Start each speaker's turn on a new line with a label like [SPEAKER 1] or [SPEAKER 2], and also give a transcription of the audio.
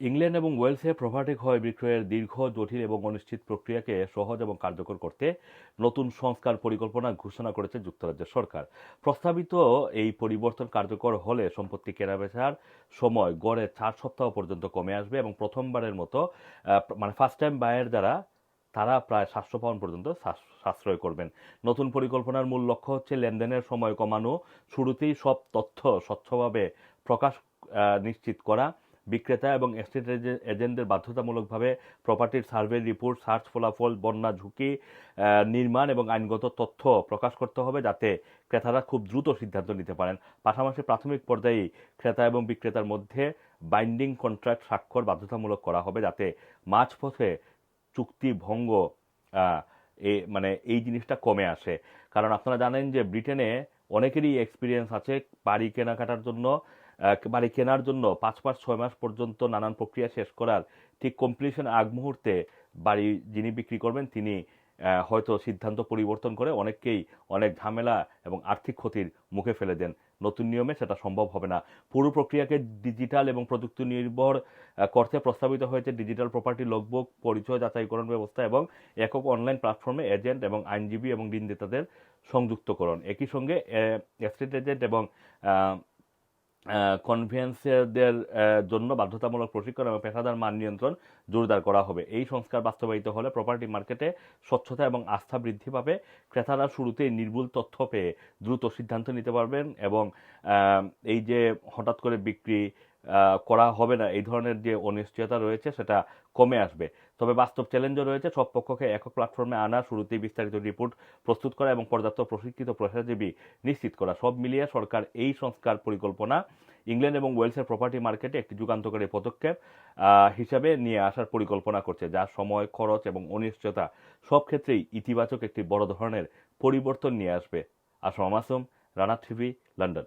[SPEAKER 1] England এবং ওয়েলসে property ক্রয় বিক্রয়ের দীর্ঘ, জটিল এবং অনিশ্চিত প্রক্রিয়াকে সহজ এবং কার্যকর করতে নতুন সংস্কার পরিকল্পনা ঘোষণা করেছে যুক্তরাজ্যের সরকার। প্রস্তাবিত এই পরিবর্তন কার্যকর হলে সম্পত্তি কেনাবেচার সময় গড়ে চার সপ্তাহ পর্যন্ত কমে আসবে এবং প্রথমবারের মতো মানে ফার্স্ট টাইম বায়ের দ্বারা তারা প্রায় সাতশো পাউন্ড পর্যন্ত সাশ্রয় করবেন। নতুন পরিকল্পনার মূল লক্ষ্য হচ্ছে লেনদেনের সময় কমানো, শুরুতেই সব তথ্য স্বচ্ছভাবে প্রকাশ নিশ্চিত করা বিক্রেতা এবং এস্টেট এজেন্টদের বাধ্যতামূলকভাবে প্রপার্টির সার্ভে রিপোর্ট সার্চ ফলাফল, বন্যা ঝুঁকি নির্মাণ এবং আইনগত তথ্য প্রকাশ করতে হবে যাতে ক্রেতারা খুব দ্রুত সিদ্ধান্ত নিতে পারেন। পাশাপাশি প্রাথমিক পর্যায়ে ক্রেতা এবং বিক্রেতার মধ্যে বাইন্ডিং কন্ট্রাক্ট স্বাক্ষর বাধ্যতামূলক করা হবে যাতে মাঝপথে চুক্তি ভঙ্গ এ মানে এই জিনিসটা কমে আসে। কারণ আপনারা জানেন যে ব্রিটেনে অনেকেরই এক্সপিরিয়েন্স আছে বাড়ি কেনাকাটার জন্য। বাড়ি কেনার জন্য পাঁচ মাস, ছয় মাস পর্যন্ত নানান প্রক্রিয়া শেষ করার ঠিক কমপ্লিশন আগ মুহূর্তে বাড়ি যিনি বিক্রি করবেন, তিনি হয়তো সিদ্ধান্ত পরিবর্তন করে অনেককেই অনেক ঝামেলা এবং আর্থিক ক্ষতির মুখে ফেলে দেন। নতুন নিয়মে সেটা সম্ভব হবে না। পুরো প্রক্রিয়াকে ডিজিটাল এবং প্রযুক্তি নির্ভর করতে প্রস্তাবিত হয়েছে ডিজিটাল প্রপার্টি লগবুক পরিচয় যাচাইকরণ ব্যবস্থা এবং একক অনলাইন প্ল্যাটফর্মে এজেন্ট এবং আইনজীবী এবং ঋণদাতাদের সংযুক্তকরণ। একই সঙ্গে এস্টেট এজেন্ট এবং কনভেন্সেরদের জন্য বাধ্যতামূলক প্রশিক্ষণ এবং পেশাদার মান নিয়ন্ত্রণ জোরদার করা হবে। এই সংস্কার বাস্তবায়িত হলে প্রপার্টি মার্কেটে স্বচ্ছতা এবং আস্থা বৃদ্ধি পাবে। ক্রেতারা শুরুতেই নির্ভুল তথ্য পেয়ে দ্রুত সিদ্ধান্ত নিতে পারবেন এবং এই যে হঠাৎ করে বিক্রি করা হবে না। এই ধরনের যে অনিশ্চয়তা রয়েছে, সেটা কমে আসবে। তবে বাস্তব চ্যালেঞ্জও রয়েছে। সব পক্ষকে একক প্ল্যাটফর্মে আনা শুরুতেই বিস্তারিত রিপোর্ট প্রস্তুত করা এবং পর্যাপ্ত প্রশিক্ষিত পেশাজীবী নিশ্চিত করা। সব মিলিয়ে সরকার এই সংস্কার পরিকল্পনা ইংল্যান্ড এবং ওয়েলসের প্রপার্টি মার্কেটে একটি যুগান্তকারী পদক্ষেপ হিসাবে নিয়ে আসার পরিকল্পনা করছে, যা সময়, খরচ এবং অনিশ্চয়তা সব ক্ষেত্রেই ইতিবাচক একটি বড় ধরনের পরিবর্তন নিয়ে আসবে। Assam Masum, Rana TV, London.